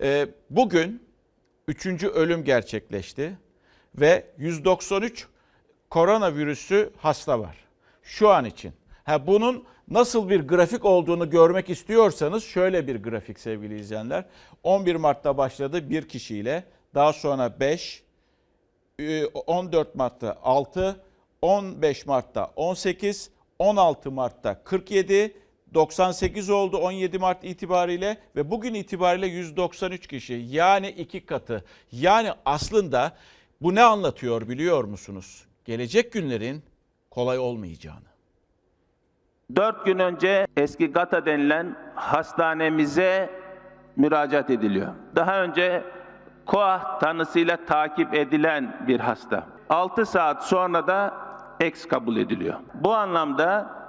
Ee, bugün üçüncü ölüm gerçekleşti ve 193 koronavirüsü hasta var şu an için. Ha, bunun nasıl bir grafik olduğunu görmek istiyorsanız şöyle bir grafik sevgili izleyenler. 11 Mart'ta başladı bir kişiyle daha sonra 5, e, 14 Mart'ta 6, 15 Mart'ta 18, 16 Mart'ta 47, 98 oldu 17 Mart itibariyle ve bugün itibariyle 193 kişi yani iki katı. Yani aslında bu ne anlatıyor biliyor musunuz? Gelecek günlerin kolay olmayacağını. Dört gün önce eski GATA denilen hastanemize müracaat ediliyor. Daha önce koah tanısıyla takip edilen bir hasta. 6 saat sonra da eks kabul ediliyor. Bu anlamda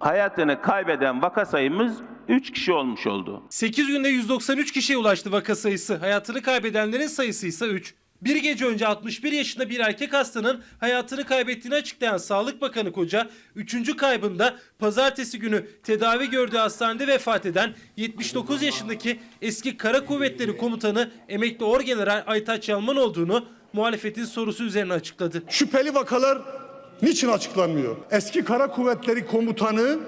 hayatını kaybeden vaka sayımız 3 kişi olmuş oldu. 8 günde 193 kişiye ulaştı vaka sayısı. Hayatını kaybedenlerin sayısı ise 3. Bir gece önce 61 yaşında bir erkek hastanın hayatını kaybettiğini açıklayan Sağlık Bakanı Koca, 3. kaybında pazartesi günü tedavi gördüğü hastanede vefat eden 79 yaşındaki eski Kara Kuvvetleri Komutanı emekli Orgeneral Aytaç Yalman olduğunu muhalefetin sorusu üzerine açıkladı. Şüpheli vakalar niçin açıklanmıyor? Eski Kara Kuvvetleri Komutanı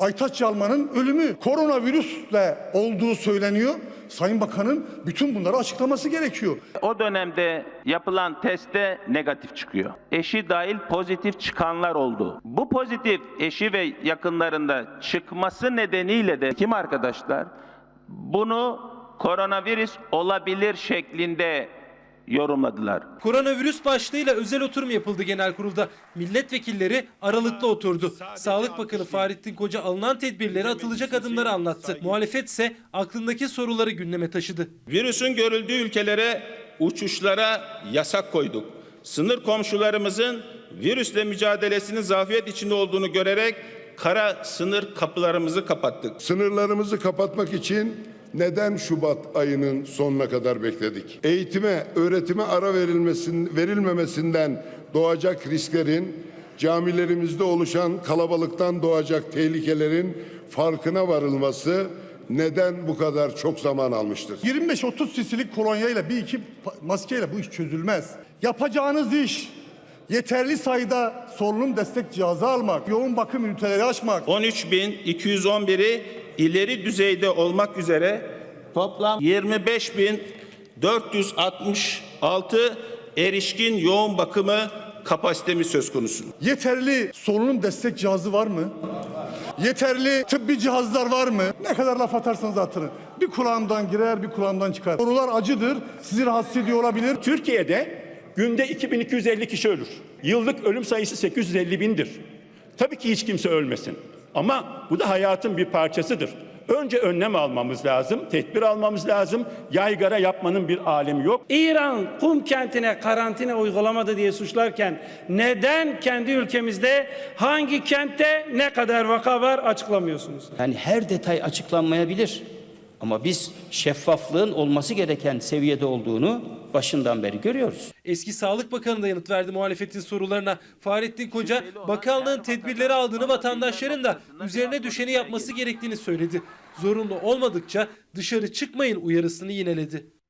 Aytaç Yalman'ın ölümü koronavirüsle olduğu söyleniyor. Sayın Bakan'ın bütün bunları açıklaması gerekiyor. O dönemde yapılan testte negatif çıkıyor. Eşi dahil pozitif çıkanlar oldu. Bu pozitif eşi ve yakınlarında çıkması nedeniyle de kim arkadaşlar bunu koronavirüs olabilir şeklinde yorumladılar. Koronavirüs başlığıyla özel oturum yapıldı genel kurulda. Milletvekilleri aralıklı oturdu. Sağlık Bakanı Fahrettin Koca alınan tedbirleri atılacak adımları anlattı. Muhalefet ise aklındaki soruları gündeme taşıdı. Virüsün görüldüğü ülkelere uçuşlara yasak koyduk. Sınır komşularımızın virüsle mücadelesinin zafiyet içinde olduğunu görerek kara sınır kapılarımızı kapattık. Sınırlarımızı kapatmak için neden Şubat ayının sonuna kadar bekledik? Eğitime, öğretime ara verilmesin, verilmemesinden doğacak risklerin, camilerimizde oluşan kalabalıktan doğacak tehlikelerin farkına varılması neden bu kadar çok zaman almıştır? 25-30 sisilik kolonyayla bir iki maskeyle bu iş çözülmez. Yapacağınız iş yeterli sayıda solunum destek cihazı almak, yoğun bakım üniteleri açmak, 13.211'i ileri düzeyde olmak üzere toplam 25.466 erişkin yoğun bakımı kapasitemiz söz konusu. yeterli solunum destek cihazı var mı? Yeterli tıbbi cihazlar var mı? Ne kadar laf atarsanız atın. Bir kulağımdan girer, bir kulağımdan çıkar. Sorular acıdır, sizi rahatsız ediyor olabilir. Türkiye'de günde 2250 kişi ölür. Yıllık ölüm sayısı 850 bindir. Tabii ki hiç kimse ölmesin. Ama bu da hayatın bir parçasıdır. Önce önlem almamız lazım, tedbir almamız lazım. Yaygara yapmanın bir alemi yok. İran Kum kentine karantina uygulamadı diye suçlarken neden kendi ülkemizde hangi kentte ne kadar vaka var açıklamıyorsunuz? Yani her detay açıklanmayabilir. Ama biz şeffaflığın olması gereken seviyede olduğunu başından beri görüyoruz. Eski Sağlık Bakanı da yanıt verdi muhalefetin sorularına. Fahrettin Koca bakanlığın tedbirleri aldığını vatandaşların da üzerine düşeni yapması gerektiğini söyledi. Zorunlu olmadıkça dışarı çıkmayın uyarısını yineledi.